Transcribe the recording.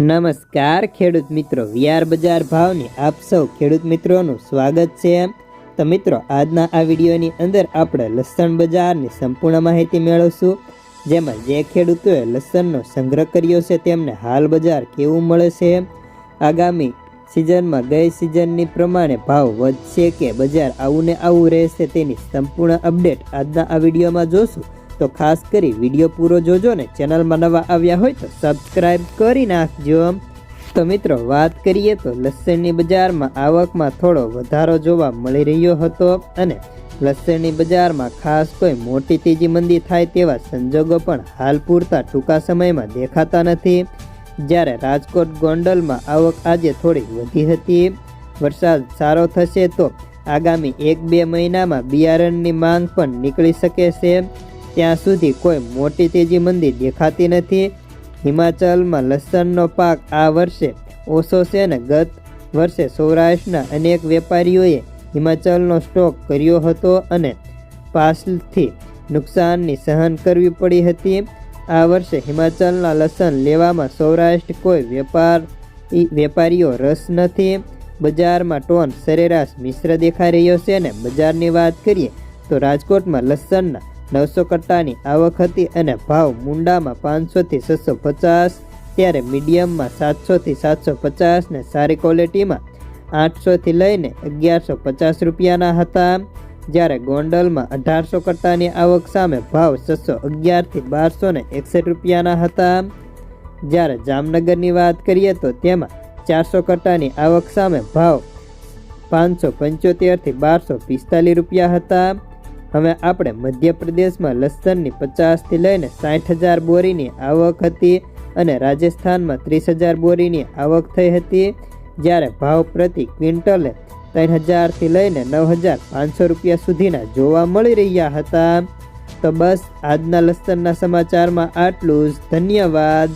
નમસ્કાર, ખેડૂત મિત્રો. વિયાર બજાર ભાવની આપ સૌ ખેડૂત મિત્રોનું સ્વાગત છે તો મિત્રો, આજના આ વિડીયોની અંદર આપણે લસણ બજારની સંપૂર્ણ માહિતી મેળવશું, જેમાં જે ખેડૂતોએ લસણનો સંગ્રહ કર્યો છે તેમને હાલ બજાર કેવું મળે છે આગામી સિઝનમાં ગઈ સિઝનની પ્રમાણે ભાવ વધશે કે બજાર આવું ને આવું રહેશે તેની સંપૂર્ણ અપડેટ આજના આ વિડીયોમાં જોશું. તો ખાસ કરી વીડિયો પૂરો જોજો ને ચેનલમાં નવા આવ્યા હોય તો સબસ્ક્રાઇબ કરી નાખજો. તો મિત્રો, વાત કરીએ તો લસણની બજારમાં આવકમાં થોડો વધારો જોવા મળી રહ્યો હતો અને લસણની બજારમાં ખાસ કોઈ મોટી તેજી મંદી થાય તેવા સંજોગો પણ હાલ પૂરતા ટૂંકા સમયમાં દેખાતા નથી. જ્યારે રાજકોટ ગોંડલમાં આવક આજે થોડી વધી હતી. વરસાદ સારો થશે તો આગામી એક બે મહિનામાં બિયારણની માંગ પણ નીકળી શકે છે. ત્યાં સુધી કોઈ મોટી તેજી મંદી દેખાતી નથી. હિમાચલમાં લસણનો પાક આ વર્ષે ઓછો છે ને ગત વર્ષે સૌરાષ્ટ્રના અનેક વેપારીઓએ હિમાચલનો સ્ટોક કર્યો હતો અને પાસથી નુકસાનની સહન કરવી પડી હતી. આ વર્ષે હિમાચલના લસણ લેવામાં સૌરાષ્ટ્ર કોઈ વેપાર વેપારીઓ રસ નથી. બજારમાં ટોન સરેરાશ મિશ્ર દેખાઈ રહ્યો છે અને બજારની વાત કરીએ તો રાજકોટમાં લસણના નવસો કટ્ટાની આવક હતી અને ભાવ મુંડામાં પાંચસોથી છસો પચાસ, ત્યારે મીડિયમમાં સાતસોથી સાતસો પચાસ ને સારી ક્વોલિટીમાં આઠસોથી લઈને અગિયારસો પચાસ રૂપિયાના હતા. જ્યારે ગોંડલમાં અઢારસો કટ્ટાની આવક સામે ભાવ છસો અગિયારથી બારસો ને એકસઠ રૂપિયાના હતા. જ્યારે જામનગરની વાત કરીએ તો તેમાં ચારસો કટ્ટાની આવક સામે ભાવ પાંચસો પંચોતેરથી બારસો પિસ્તાલીસ રૂપિયા હતા. હવે આપણે મધ્યપ્રદેશમાં લસણની પચાસથી લઈને સાઠ હજાર બોરીની આવક હતી અને રાજસ્થાનમાં ત્રીસ હજાર બોરીની આવક થઈ હતી, જ્યારે ભાવ પ્રતિ ક્વિન્ટલે ત્રણ હજારથી લઈને નવ હજાર પાંચસો રૂપિયા સુધીના જોવા મળી રહ્યા હતા. તો બસ આજના લસણના સમાચારમાં આટલું જ. ધન્યવાદ.